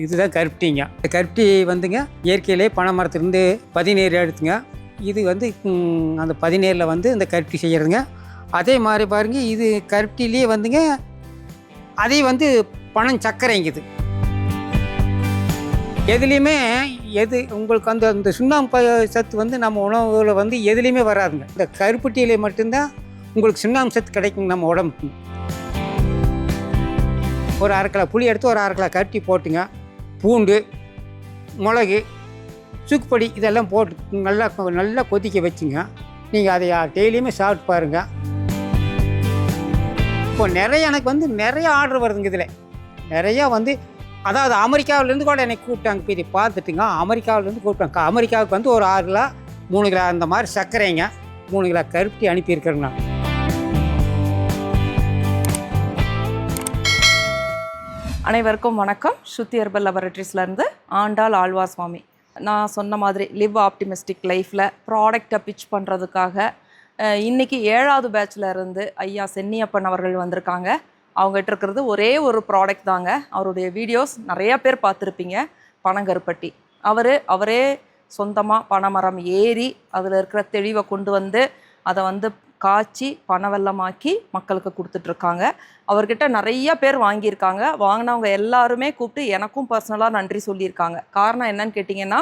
இதுதான் கருப்டிங்க. இந்த கருப்டி வந்துங்க இயற்கையிலே பனை மரத்துலேருந்து பதினேறு எடுத்துங்க. இது வந்து அந்த பதினேழில் வந்து இந்த கருப்டி செய்கிறதுங்க அதே மாதிரி பாருங்க இது கருப்டிலேயே வந்துங்க அதே வந்து பணம் சர்க்கரைங்குது எதுலேயுமே எது உங்களுக்கு அந்த அந்த சுண்ணாம்பு சத்து வந்து நம்ம உணவுல வந்து எதுலேயுமே வராதுங்க. இந்த கருப்பட்டியிலே மட்டும்தான் உங்களுக்கு சுண்ணாம்பு சத்து கிடைக்கும் நம்ம உடம்புக்கு. ஒரு அரை கிலோ புளி எடுத்து ஒரு அரை கிலோ கருட்டி போட்டுங்க. பூண்டு மிளகு சுக்குப்பொடி இதெல்லாம் போட்டு நல்லா நல்லா கொதிக்க வச்சுங்க. நீங்கள் அதை டெய்லியுமே சாப்பிட்டு பாருங்கள் இப்போ நிறைய எனக்கு வந்து நிறைய ஆர்டர் வருதுங்க இதில். நிறையா வந்து அதாவது அமெரிக்காவிலேருந்து கூட என்னை கூப்பிட்டாங்க. போய் இதை பார்த்துட்டுங்க. அமெரிக்காவிலேருந்து கூப்பிட்டாங்க. அமெரிக்காவுக்கு வந்து ஒரு ஆறு கிலோ மூணு கிலோ அந்த மாதிரி சர்க்கரைங்க. மூணு கிலோ கருப்பட்டி அனுப்பியிருக்கிறேங்க நான். அனைவருக்கும் வணக்கம். ஸ்ருதி ஹெர்பல் லெபரட்டரிஸ்லேருந்து ஆண்டாள் ஆழ்வா சுவாமி நான் சொன்ன மாதிரி லிவ் ஆப்டிமிஸ்டிக் லைஃப்பில் ப்ராடக்டை பிச் பண்ணுறதுக்காக இன்றைக்கி ஏழாவது பேட்ச்ல இருந்து ஐயா சென்னியப்பன் அவர்கள் வந்திருக்காங்க. அவங்ககிட்ட இருக்கிறது ஒரே ஒரு ப்ராடக்ட் தாங்க. அவருடைய வீடியோஸ் நிறையா பேர் பார்த்துருப்பீங்க. பனங்கருப்பட்டி. அவர் அவரே சொந்தமாக பனைமரம் ஏறி அதில் இருக்கிற தெளிவை கொண்டு வந்து அதை வந்து காய்ச்சி பனவெல்லமாக்கி மக்களுக்கு கொடுத்துட்ருக்காங்க. அவர்கிட்ட நிறைய பேர் வாங்கியிருக்காங்க. வாங்கினவங்க எல்லாருமே கூப்பிட்டு எனக்கும் பர்சனலாக நன்றி சொல்லியிருக்காங்க. காரணம் என்னன்னு கேட்டிங்கன்னா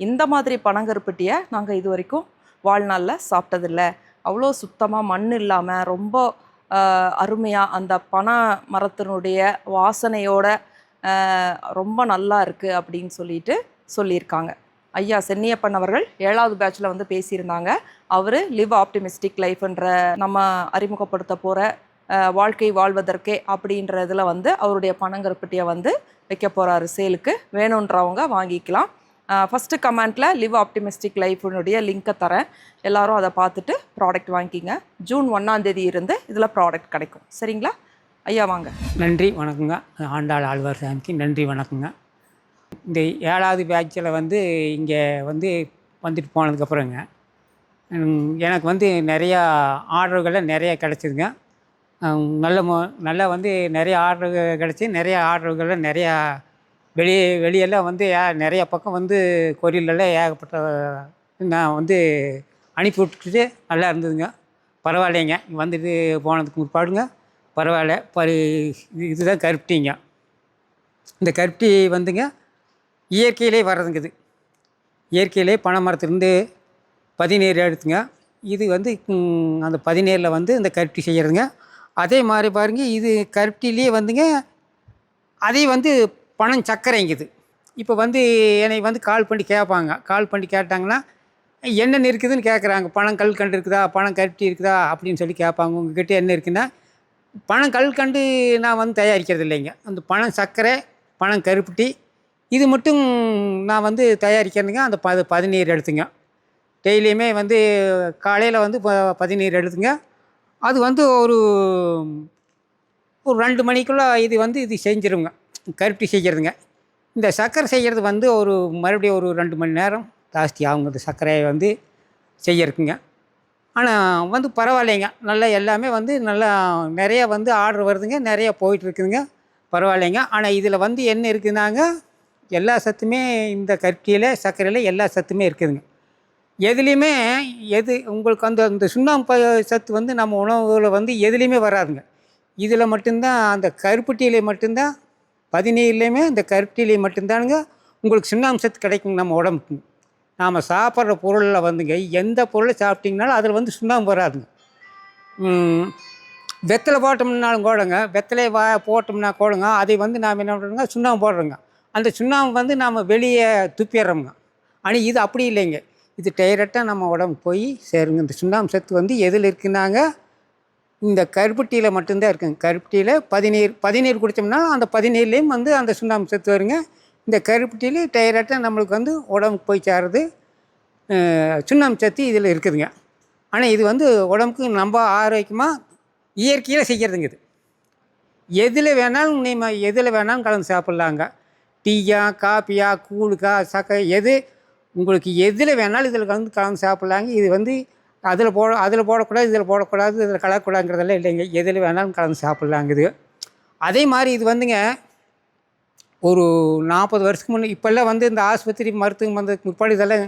இந்த மாதிரி பனங்கருப்பட்டியை நாங்கள் இது வரைக்கும் வாழ்நாளில் சாப்பிட்டதில்ல அவ்வளோ சுத்தமாக மண் இல்லாமல் ரொம்ப அருமையாக அந்த பனை மரத்தினுடைய வாசனையோட ரொம்ப நல்லா இருக்குது அப்படின்னு சொல்லிட்டு சொல்லியிருக்காங்க. ஐயா சென்னியப்பன் அவர்கள் ஏழாவது பேட்சில் வந்து பேசியிருந்தாங்க. அவர் லிவ் ஆப்டிமிஸ்டிக் லைஃப்ன்ற நம்ம அறிமுகப்படுத்த போகிற வாழ்க்கை வாழ்வதற்கே அப்படின்ற இதில் வந்து அவருடைய பணங்கருப்பட்டியை வந்து வைக்க போகிறாரு சேலுக்கு. வேணுன்றவங்க வாங்கிக்கலாம். ஃபஸ்ட்டு கமெண்ட்டில் லிவ் ஆப்டிமிஸ்டிக் லைஃப்னுடைய லிங்க்கை தரேன். எல்லாரும் அதை பார்த்துட்டு ப்ராடக்ட் வாங்கிக்கிங்க. ஜூன் ஒன்றாந்தேதி இருந்து இதில் ப்ராடக்ட் கிடைக்கும். சரிங்களா? ஐயா வாங்க. நன்றி வணக்கங்க. ஆண்டாள் ஆழ்வார் சாமிக்கு நன்றி வணக்கங்க. இந்த ஏழாவது பேட்சில் வந்து இங்கே வந்து வந்துட்டு போனதுக்கப்புறங்க எனக்கு வந்து நிறையா ஆர்டர்களை நிறையா கிடச்சிதுங்க. நல்ல மொ நல்லா வந்து நிறைய ஆர்டர் கிடச்சி நிறைய ஆர்டர்களை நிறையா வெளியே வெளியெல்லாம் வந்து ஏ- நிறைய பக்கம் வந்து கொரியலெல்லாம் ஏகப்பட்ட நான் வந்து அனுப்பி விட்டுட்டு நல்லா இருந்ததுங்க. பரவாயில்லைங்க. வந்துட்டு போனதுக்கு முற்பாடுங்க. பரவாயில்ல. பரி இது இதுதான் கருப்டிங்க. இந்த கருப்டி வந்துங்க இயற்கையிலே வர்றதுங்க இது. இயற்கையிலே பனை மரத்துலேருந்து பதினேறு எடுத்துங்க. இது வந்து அந்த பதினேழில் வந்து இந்த கருப்டி செய்கிறதுங்க அதே மாதிரி பாருங்கள் இது கருப்டிலேயே வந்துங்க அதே வந்து பணம் சர்க்கரைங்குது இப்போ வந்து என்னை வந்து கால் பண்ணி கேட்பாங்க கால் பண்ணி கேட்டாங்கன்னா என்னென்ன இருக்குதுன்னு கேட்குறாங்க பணம் கல் கண்டு இருக்குதா? பணம் கருப்டி இருக்குதா? அப்படின்னு சொல்லி கேட்பாங்க உங்ககிட்ட என்ன இருக்குன்னா பணம் கல்கண்டு நான் வந்து தயாரிக்கிறது இல்லைங்க. அந்த பணம் சர்க்கரை பணம் கருப்பட்டி இது மட்டும் நான் வந்து தயாரிக்கிறதுங்க. அந்த ப பதினீர் எடுத்துங்க. டெய்லியுமே வந்து காலையில் வந்து ப பதினீர் எடுத்துங்க. அது வந்து ஒரு ஒரு ரெண்டு மணிக்குள்ளே இது வந்து இது செஞ்சிருங்க. கருப்பி செய்கிறதுங்க இந்த சர்க்கரை செய்கிறது வந்து ஒரு மறுபடியும் ஒரு ரெண்டு மணி நேரம் ஜாஸ்தி ஆகுங்க. இந்த சர்க்கரையை வந்து செய்யறதுக்குங்க. ஆனால் வந்து பரவாயில்லைங்க. நல்லா எல்லாமே வந்து நல்லா நிறைய வந்து ஆர்டர் வருதுங்க. நிறைய போயிட்டுருக்குதுங்க பரவாயில்லைங்க. ஆனால் இதில் வந்து என்ன இருக்குதுனாங்க எல்லா சத்துமே இந்த கருட்டியில் சர்க்கரையில் எல்லா சத்துமே இருக்குதுங்க. எதுலேயுமே எது உங்களுக்கு அந்த அந்த சுண்ணாம்பு சத்து வந்து நம்ம உணவுல வந்து எதுலேயுமே வராதுங்க. இதில் மட்டும்தான் அந்த கருப்பட்டியிலே மட்டும்தான் பதினேழுலேயுமே இந்த கருப்பட்டியிலே மட்டும்தானுங்க உங்களுக்கு சுண்ணாம்பு சத்து கிடைக்குங்க நம்ம உடம்புக்கு. நாம் சாப்பிட்ற பொருளில் வந்துங்க எந்த பொருளை சாப்பிட்டிங்கனாலும் அதில் வந்து சுண்ணாம்பு வராதுங்க. வெத்தலை போட்டோம்னாலும் கூடங்க வெத்தலை வா போட்டோம்னா கூடங்க அதை வந்து நாம் என்ன பண்ணுறோங்க சுண்ணாம்பு போடுறோங்க. அந்த சுண்ணாம்பு வந்து நாம் வெளியே துப்பிடுறோங்க ஆனால் இது அப்படி இல்லைங்க. இது டைரெக்டாக நம்ம உடம்பு போய் சேருங்க. இந்த சுண்ணாம்பு சத்து வந்து எதில் இருக்குனாங்க இந்த கருப்பட்டியில் மட்டும்தான் இருக்குங்க. கருப்பட்டியில் பதினீர் பதினீர் குடித்தோம்னா அந்த பதினீர்லேயும் வந்து அந்த சுண்ணாம்பு சத்து வருங்க. இந்த கருப்பட்டியில் டைரெக்டாக நம்மளுக்கு வந்து உடம்புக்கு போய் சேருது. சுண்ணாம்பு சத்து இதில் இருக்குதுங்க. ஆனால் இது வந்து உடம்புக்கு ரொம்ப ஆரோக்கியமாக இயற்கையில் செய்கிறதுங்க இது. எதில் வேணாலும் நீ எதில் வேணாலும் கலந்து சாப்பிட்லாங்க. டீயா காப்பியா கூழுக்கா சக்கரை எது உங்களுக்கு எதில் வேணாலும் இதில் கலந்து கலந்து சாப்பிட்லாங்க. இது வந்து அதில் போட அதில் போடக்கூடாது இதில் போடக்கூடாது இதில் கலக்கக்கூடாதுங்கிறதெல்லாம் இல்லைங்க. எதில் வேணாலும் கலந்து சாப்பிட்லாங்க இது. அதே மாதிரி இது வந்துங்க ஒரு நாற்பது வருஷத்துக்கு முன்னே இப்போல்லாம் வந்து இந்த ஆஸ்பத்திரி மருத்துவம் வந்ததுக்கு முற்பாடு இதெல்லாம்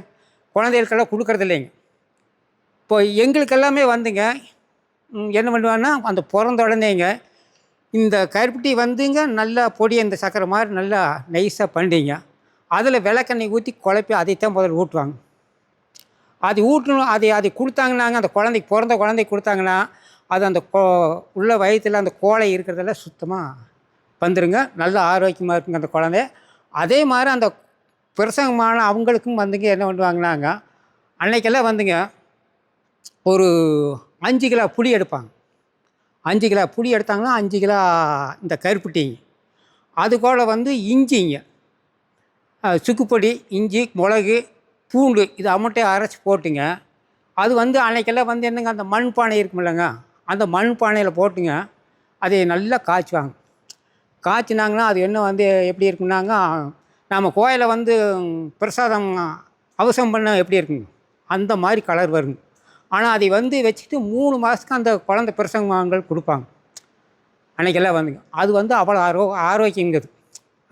குழந்தைகளுக்கெல்லாம் கொடுக்கறது இல்லைங்க. இப்போ எங்களுக்கு எல்லாமே வந்துங்க என்ன பண்ணுவாங்கன்னா அந்த பிறந்த உடனேங்க இந்த கருப்பட்டி வந்துங்க நல்லா பொடி இந்த சக்கரை மாதிரி நல்லா நைஸாக பண்ணிங்க. அதில் விளக்கெண்ணெய் ஊற்றி குழப்பி அதைத்தான் முதல்ல ஊட்டுவாங்க. அது ஊட்டணும் அதை அது கொடுத்தாங்கன்னாங்க அந்த குழந்தைக்கு பிறந்த குழந்தைக்கு கொடுத்தாங்கன்னா அது அந்த கோ உள்ள வயத்தில் அந்த கோலை இருக்கிறதெல்லாம் சுத்தமாக வந்துருங்க. நல்ல ஆரோக்கியமாக இருக்குங்க அந்த குழந்தை. அதே மாதிரி அந்த பிரசங்கமான அவங்களுக்கும் வந்துங்க என்ன பண்ணுவாங்கன்னாங்க அன்னைக்கெல்லாம் வந்துங்க ஒரு அஞ்சு கிலோ புளி எடுப்பாங்க. அஞ்சு கிலோ புளி எடுத்தாங்கன்னா அஞ்சு கிலோ இந்த கருப்பட்டிங்க அது கூட வந்து இஞ்சிங்க. சுக்குப்பொடி இஞ்சி மிளகு பூண்டு இது அமௌண்ட்டே அரைச்சி போட்டுங்க. அது வந்து அன்னைக்கெல்லாம் வந்து என்னங்க அந்த மண் பானை இருக்குமில்லங்க அந்த மண் பானையில் போட்டுங்க. அதை நல்லா காய்ச்சுவாங்க. காய்ச்சினாங்கன்னா அது என்ன வந்து எப்படி இருக்குன்னாங்க நம்ம கோயிலை வந்து பிரசாதம் அவசரம் பண்ண எப்படி இருக்குங்க? அந்த மாதிரி கலர் வருங்க. ஆனால் அதை வந்து வச்சுட்டு மூணு மாதத்துக்கு அந்த குழந்தை பிரசங்கங்கள் கொடுப்பாங்க. அன்றைக்கெல்லாம் வந்துங்க. அது வந்து அவ்வளோ ஆரோ ஆரோக்கியங்கிறது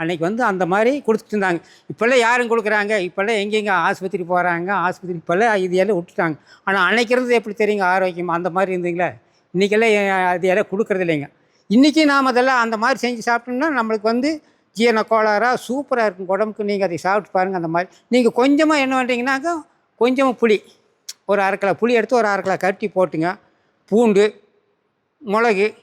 அன்னைக்கு வந்து அந்த மாதிரி கொடுத்துட்டு இருந்தாங்க. இப்போல்லாம் யாரும் கொடுக்குறாங்க? இப்போல்லாம் எங்கெங்கே ஆஸ்பத்திரி போகிறாங்க ஆஸ்பத்திரி இப்போல்லாம் இது எல்லாம் விட்டுட்டாங்க. ஆனால் அன்றைக்கி இருந்தது எப்படி தெரியுங்க? ஆரோக்கியம் அந்த மாதிரி இருந்தீங்களே? இன்றைக்கெல்லாம் அது எல்லாம் கொடுக்குறது இல்லைங்க. இன்றைக்கி நாம் அதெல்லாம் அந்த மாதிரி செஞ்சு சாப்பிட்டோம்னா நம்மளுக்கு வந்து ஜீரண கோளாறாக சூப்பராக இருக்கும். உடம்புக்கு நீங்கள் அதை சாப்பிட்டு பாருங்கள் அந்த மாதிரி. நீங்கள் கொஞ்சமாக என்ன பண்ணுறீங்கன்னாக்கா கொஞ்சமாக புளி. ஒரு அரை கிலோ புளி எடுத்து ஒரு அரை கிலோ கட்டி போட்டுங்க. பூண்டு மிளகு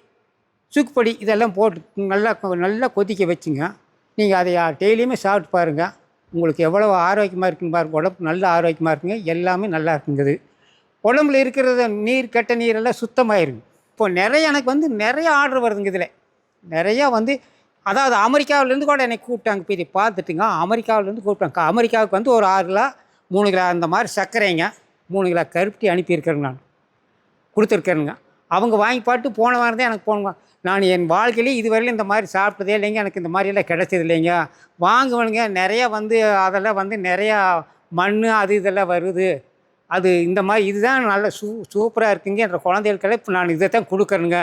சுக்குப்பொடி இதெல்லாம் போட்டு நல்லா கொ- நல்லா கொதிக்க வச்சுங்க. நீங்கள் அதை டெய்லியுமே சாப்பிட்டு பாருங்கள் உங்களுக்கு எவ்வளோ ஆரோக்கியமாக இருக்குங்க பாருங்க. உடம்பு நல்ல ஆரோக்கியமாக இருக்குங்க. எல்லாமே நல்லா இருக்குங்குது. உடம்புல இருக்கிறது நீர் கெட்ட நீரெல்லாம் சுத்தமாயிருங்க. இப்போ நிறைய எனக்கு வந்து நிறைய ஆர்டர் வருதுங்க இதில். நிறையா வந்து அதாவது அமெரிக்காவிலேருந்து கூட என்னை கூப்பிட்டாங்க. இப்போ இதை பார்த்துட்டுங்க. அமெரிக்காவிலேருந்து கூப்பிட்டாங்க. அமெரிக்காவுக்கு வந்து ஒரு ஆறு கிலோ மூணு கிலோ அந்த மாதிரி சர்க்கரைங்க மூணு கிலோ கருப்பட்டி அனுப்பியிருக்கிறேங்க நான். கொடுத்துருக்கேனுங்க அவங்க வாங்கி பாட்டு போன வாரம் தான் எனக்கு போன நான் என் வாழ்க்கையிலே இதுவரையிலும் இந்த மாதிரி சாப்பிட்டதே இல்லைங்க. எனக்கு இந்த மாதிரியெல்லாம் கிடைச்சது இல்லைங்க. வாங்குவேனுங்க. நிறையா வந்து அதெல்லாம் வந்து நிறையா மண் அது இதெல்லாம் வருது. அது இந்த மாதிரி இதுதான் நல்ல சூ சூப்பராக இருக்குங்க. என்ற குழந்தைகளுக்கெல்லாம் இப்போ நான் இதை தான் கொடுக்குறேனுங்க.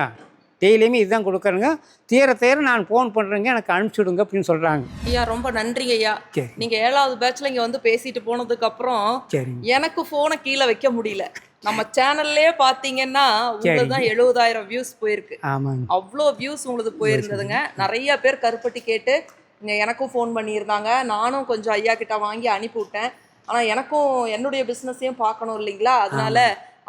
டெய்லியுமே இதுதான் கொடுக்குறேனுங்க. தீர தீர நான் ஃபோன் பண்ணுறேங்க எனக்கு அனுப்பிச்சுடுங்க அப்படின்னு சொல்கிறாங்க ஐயா ரொம்ப நன்றி ஐயா. சரி. நீங்க ஏழாவது பேட்ச்ல இங்க வந்து பேசிட்டு போனதுக்கு அப்புறம் சரிங்க. எனக்கு போனை கீழே வைக்க முடியல. நம்ம சேனல்லே பாத்தீங்கன்னா உங்களுக்கு தான் எழுபதாயிரம் வியூஸ் போயிருக்கு. ஆமாங்க. அவ்வளோ வியூஸ் உங்களுக்கு போயிருந்ததுங்க. நிறைய பேர் கருப்பட்டி கேட்டு இங்க எனக்கும் ஃபோன் பண்ணியிருந்தாங்க. நானும் கொஞ்சம் ஐயா கிட்ட வாங்கி அனுப்பி விட்டேன் ஆனா எனக்கும் என்னுடைய பிஸ்னஸையும் பார்க்கணும் இல்லைங்களா? அதனால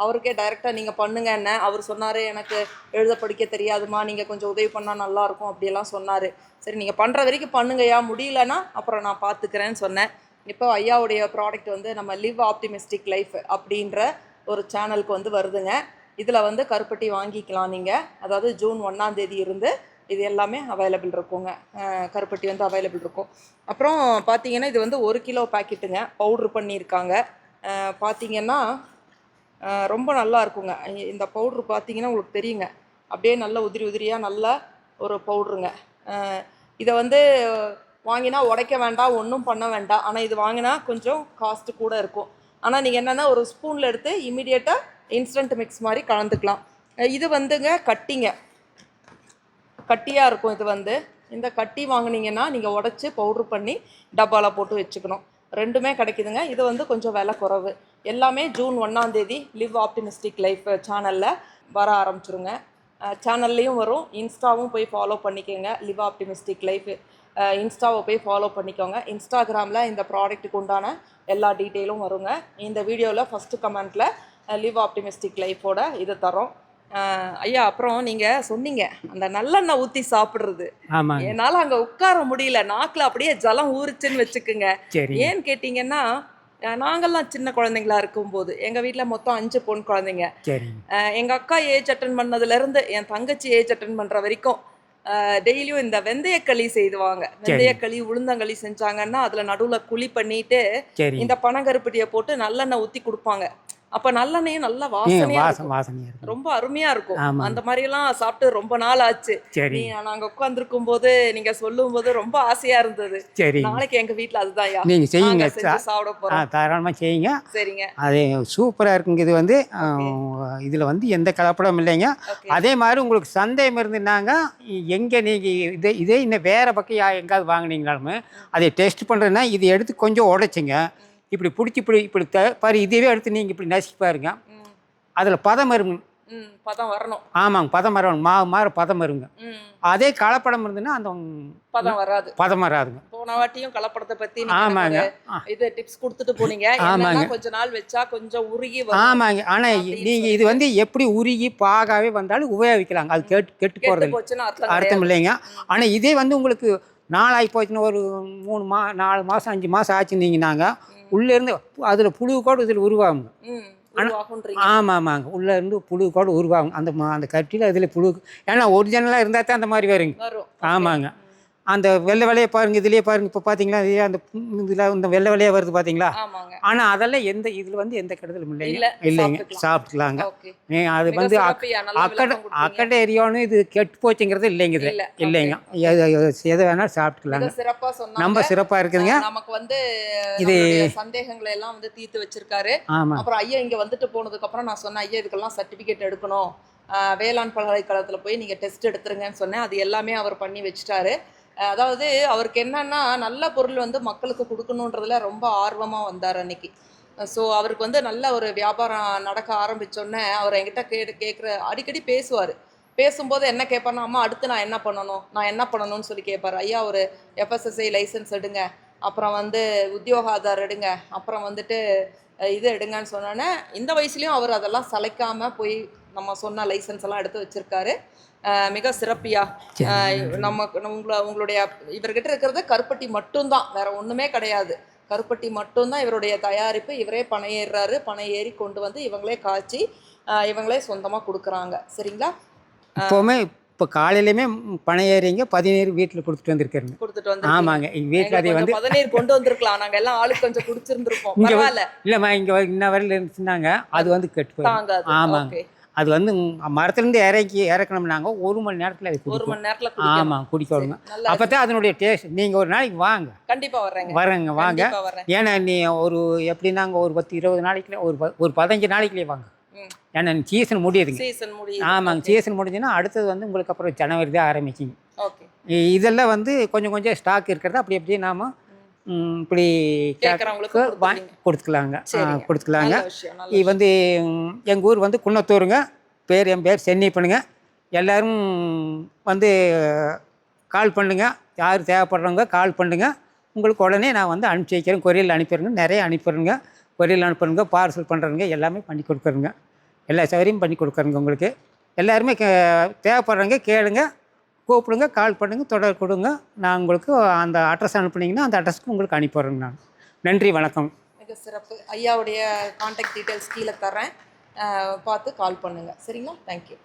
அவருக்கே டைரெக்டாக நீங்கள் பண்ணுங்க என்ன? அவர் சொன்னார் எனக்கு எழுத படிக்க தெரியாதுமா நீங்கள் கொஞ்சம் உதவி பண்ணால் நல்லாயிருக்கும் அப்படியெல்லாம் சொன்னார். சரி நீங்கள் பண்ணுற வரைக்கும் பண்ணுங்கய்யா முடியலன்னா அப்புறம் நான் பார்த்துக்கிறேன்னு சொன்னேன். இப்போ ஐயாவுடைய ப்ராடக்ட் வந்து நம்ம லிவ் ஆப்டிமிஸ்டிக் லைஃப் அப்படின்ற ஒரு சேனலுக்கு வந்து வருதுங்க. இதில் வந்து கருப்பட்டி வாங்கிக்கலாம் நீங்கள் அதாவது ஜூன் ஒன்றாம் தேதி இருந்து இது எல்லாமே அவைலபிள் இருக்குங்க. கருப்பட்டி வந்து அவைலபிள் இருக்கும். அப்புறம் பார்த்தீங்கன்னா இது வந்து ஒரு கிலோ பாக்கெட்டுங்க பவுட்ரு பண்ணியிருக்காங்க. பார்த்தீங்கன்னா ரொம்ப நல்லா இருக்குங்க. இந்த பவுட்ரு பார்த்தீங்கன்னா உங்களுக்கு தெரியுங்க. அப்படியே நல்ல உதிரி உதிரியாக நல்ல ஒரு பவுட்ருங்க. இதை வந்து வாங்கினா உடைக்க வேண்டாம் ஒன்றும் பண்ண வேண்டாம் ஆனால் இது வாங்கினா கொஞ்சம் காஸ்ட்டு கூட இருக்கும். ஆனால் நீங்கள் என்னென்னா ஒரு ஸ்பூனில் எடுத்து இமீடியட்டாக இன்ஸ்டன்ட் மிக்ஸ் மாதிரி கலந்துக்கலாம். இது வந்துங்க கட்டிங்க. கட்டியாக இருக்கும் இது வந்து. இந்த கட்டி வாங்கினீங்கன்னா நீங்கள் உடச்சி பவுட்ரு பண்ணி டப்பாவில் போட்டு வச்சுக்கணும். ரெண்டுமே கிடைக்குதுங்க. இது வந்து கொஞ்சம் விலை குறைவு. எல்லாமே ஜூன் ஒன்றாம் தேதி லிவ் ஆப்டிமிஸ்டிக் லைஃப் சேனலில் வர ஆரம்பிச்சிருங்க. சேனல்லையும் வரும். இன்ஸ்டாவும் போய் ஃபாலோ பண்ணிக்கோங்க. லிவ் ஆப்டிமிஸ்டிக் லைஃப் இன்ஸ்டாவை போய் ஃபாலோ பண்ணிக்கோங்க. இன்ஸ்டாகிராமில் இந்த ப்ராடக்ட்டுக்கு உண்டான எல்லா டீட்டெயிலும் வருங்க. இந்த வீடியோவில் ஃபஸ்ட்டு கமெண்ட்டில் லிவ் ஆப்டிமிஸ்டிக் லைஃபோட இது தரோம். ஐயா அப்புறம் நீங்கள் சொன்னீங்க அந்த நல்லெண்ணெய் ஊற்றி சாப்பிட்றது. என்னால் அங்கே உட்கார முடியல நாக்கில் அப்படியே ஜலம் ஊறுச்சுன்னு வச்சுக்குங்க. ஏன்னு கேட்டிங்கன்னா அஹ் நாங்கெல்லாம் சின்ன குழந்தைங்களா இருக்கும்போது எங்கள் வீட்டில் மொத்தம் அஞ்சு பொன் குழந்தைங்க. எங்க அக்கா ஏஜ் அட்டன் பண்ணதுலேருந்து என் தங்கச்சி ஏஜ் அட்டன் பண்ணுற வரைக்கும் டெய்லியும் இந்த வெந்தயக்களி செய்துவாங்க. வெந்தயக்களி உளுந்தங்களி செஞ்சாங்கன்னா அதில் நடுவில் குழி பண்ணிட்டு இந்த பனங்கருப்பட்டியை போட்டு நல்லெண்ணெய் ஊற்றி கொடுப்பாங்க. அப்ப நல்லெண்ணெயும் நல்ல நீங்க வாசனையா வாசம். வாசனையாக இருக்கும். ரொம்ப அருமையா இருக்கும். அந்த மாதிரி எல்லாம் சாப்பிட்டு ரொம்ப நாள் ஆச்சு. சரி. நாங்க உட்கார்ந்துருக்கும் போது நீங்க சொல்லும் போது ரொம்ப ஆசையா இருந்தது. சரி. நாளைக்கு எங்க நீங்கள் செய்யுங்க. நாங்க செஞ்சு சாப்பிட போறோம். தாராளமாக செய்யுங்க. சரிங்க. அது சூப்பராக இருக்குங்க இது வந்து இதில் வந்து எந்த கலப்படம் இல்லைங்க. அதே மாதிரி உங்களுக்கு சந்தேகம் இருந்துனாங்க எங்கே நீங்கள் இதே இதே இன்னும் வேறு பக்கம் எங்காவது வாங்குனீங்களாலும் அதை டெஸ்ட் பண்ணுறதுனா இது எடுத்து கொஞ்சம் உடைச்சிங்க. இப்படி பிடிச்சி இப்படி இப்படி த பாரு இதுவே எடுத்து நீங்கள் இப்படி நசுக்கி பாருங்க. அதில் பதம் வருங்க. பதம் வரணும். ஆமாங்க பதம் வரணும். மா மாறு பதம் வருங்க. அதே கலப்படம் இருந்துன்னா அந்த பதம் வராது. பதம் வராதுங்க. போன வாட்டியும் கலப்படத்தை நீங்க ஆமாங்க. இது டிப்ஸ் கொடுத்துட்டு போனீங்க. ஆமாங்க. கொஞ்ச நாள் வச்சா கொஞ்சம் உருகி ஆமாங்க. ஆனால் நீங்கள் இது வந்து எப்படி உருகி பாகாவே வந்தாலும் உபயோகிக்கலாங்க. அது கெட்டு கெட்டு போகிறது அர்த்தம். இல்லைங்க. ஆனால் இதே வந்து உங்களுக்கு நாளாகி போச்சுன்னா ஒரு மூணு மா நாலு மாதம் அஞ்சு மாதம் ஆச்சுருந்தீங்கன்னாங்க உள்ளேருந்து அதில் புழு கூட இதில் உருவாகுங்க ம் உருவாகுன்றீங்க. ஆமாம் ஆமாங்க உள்ளேருந்து புழு கூட உருவாகும். அந்த அந்த கட்டியில் அதில் புழு ஏன்னா ஒரிஜினலாக இருந்தால் தான் அந்த மாதிரி வருங்க. வரும். ஆமாங்க. அந்த வெள்ளை வெள்ளையை பாருங்க இதுலயே பாருங்க. இப்போ பார்த்தீங்களா இதே அந்த இதில் இந்த வெள்ளை வெள்ளையா வருது பார்த்தீங்களா ஆனால் அதெல்லாம் எந்த இதில் வந்து எந்த கெடுதலும் இல்லைங்க. இல்ல, இல்லைங்க. சாப்பிட்டுக்கலாங்க. அது வந்து அக்கடை. அக்கடை ஏரியான்னு இது கெட்டு போச்சுங்கிறது இல்லைங்க இது. இல்ல, இல்லைங்க. எது வேணாலும் சாப்பிட்டுக்கலாங்க. மிக சிறப்பா சொன்னாங்க. ரொம்ப சிறப்பாக இருக்குதுங்க. நமக்கு வந்து இது- சந்தேகங்களை எல்லாம் வந்து தீர்த்து வச்சிருக்காரு. ஆமாம் அப்புறம் ஐயா இங்க வந்துட்டு போனதுக்கு அப்புறம் நான் சொன்னேன் ஐயா இதுக்கெல்லாம் சர்டிபிகேட் எடுக்கணும். வேளாண் பல்கலைக்கழகத்துல போய் நீங்க டெஸ்ட் எடுத்துருங்கன்னு சொன்னேன். அது எல்லாமே அவர் பண்ணி வச்சுட்டாரு. அதாவது அவருக்கு என்னன்னா நல்ல பொருள் வந்து மக்களுக்கு கொடுக்கணுன்றதுல ரொம்ப ஆர்வமா வந்தார் அன்னைக்கு. ஸோ அவருக்கு வந்து நல்ல ஒரு வியாபாரம் நடக்க ஆரம்பிச்சோடனே அவர் என்கிட்ட கே கேட்குற அடிக்கடி பேசுவார். பேசும்போது என்ன கேட்பார்னா அம்மா அடுத்து நான் என்ன பண்ணணும்? நான் என்ன பண்ணணும்னு சொல்லி கேட்பார் ஐயா ஒரு எஃப்எஸ்எஸ்ஐ லைசன்ஸ் எடுங்க. அப்புறம் வந்து உத்தியோக ஆதார் எடுங்க. அப்புறம் வந்துட்டு இது எடுங்கன்னு சொன்னோன்னே இந்த வயசுலேயும் அவர் அதெல்லாம் சளைக்காமல் போய் நம்ம சொன்ன லைசன்ஸ் எல்லாம் எடுத்து வச்சிருக்காரு. மிக சிறப்பியா. நம்ம உங்களை உங்களுடைய இவர்கிட்ட இருக்கிறது கருப்பட்டி மட்டும்தான். வேற ஒண்ணுமே கிடையாது. கருப்பட்டி மட்டும்தான் இவருடைய தயாரிப்பு. இவரே பனை ஏறுறாரு பனை ஏறி கொண்டு வந்து இவங்களே காய்ச்சி இவங்களே சொந்தமா கொடுக்குறாங்க. சரிங்களா? இப்போவுமே இப்போ காலையிலையுமே பணம் ஏறிங்க பதினேழு வீட்டில் கொடுத்துட்டு வந்திருக்காருங்க. கொடுத்துட்டு வந்து ஆமாங்க. எங்கள் வீட்டில் அதை வந்து பதநீர் கொண்டு வந்திருக்கலாம். நாங்க எல்லாம் ஆளுக்கு கொஞ்சம் குடிச்சிருந்திருப்போம். இங்க இல்லைம்மா இங்கே இன்ன வரையில் இருந்துச்சுன்னாங்க அது வந்து கெட்டு ஆமாங்க. அது வந்து மரத்துலேருந்து இறக்கி இறக்கணும்னாங்க. ஒரு மணி நேரத்தில் அது ஒரு மணி நேரத்துல ஆமாம் குடிக்கணுங்க அப்போ தான் அதனுடைய டேஸ்ட். நீங்கள் ஒரு நாளைக்கு வாங்க. கண்டிப்பா வர்றேங்க. வரேங்க வாங்க. ஏன்னா நீ ஒரு எப்படின்னாங்க ஒரு பத்து இருபது நாளைக்குள்ள ஒரு ஒரு பதினஞ்சு நாளைக்குள்ளே வாங்க. ஏன்னா சீசன் முடியுதுங்க சீசன் முடியுது. ஆமாங்க சீசன் முடிஞ்சுன்னா அடுத்தது வந்து உங்களுக்கு அப்புறம் ஜனவரி தான் ஓகே. இ- இதெல்லாம் வந்து கொஞ்சம் கொஞ்சம் ஸ்டாக் இருக்கிறது அப்படி அப்படியே நாம இப்படி கேக்குறவங்களுக்கு வாங்கி கொடுத்துக்கலாங்க. கொடுத்துக்கலாங்க. இது வந்து எங்கள் ஊர் வந்து குன்னத்தூருங்க. பேர் என் பேர் சென்னிப்பனுங்க எல்லாரும் வந்து கால் பண்ணுங்க. யார் தேவைப்படுறவங்க கால் பண்ணுங்க. உங்களுக்கு உடனே நான் வந்து அனுப்பிச்சி வைக்கிறேன். கொரியரில் அனுப்பிடுங்க. நிறைய அனுப்பிடுங்க. கொரியரில் அனுப்புறங்க பார்சல் பண்ணுறதுங்க எல்லாமே பண்ணி கொடுக்குறேங்க. எல்லா சௌகரியமும் பண்ணி கொடுக்குறேங்க உங்களுக்கு. எல்லாருமே தேவைப்படுறவங்க கேளுங்க. கூப்பிடுங்க கால் பண்ணுங்கள் தொடர் கொடுங்க. நான் உங்களுக்கு அந்த அட்ரஸ் அனுப்புனீங்கன்னா அந்த அட்ரஸ்க்கு உங்களுக்கு அனுப்பிடுறேங்க நான். நன்றி வணக்கம். மிக சிறப்பு. ஐயாவுடைய காண்டாக்ட் டீட்டெயில்ஸ் கீழே தரேன் பார்த்து கால் பண்ணுங்கள் சரிங்களா? தேங்க்யூ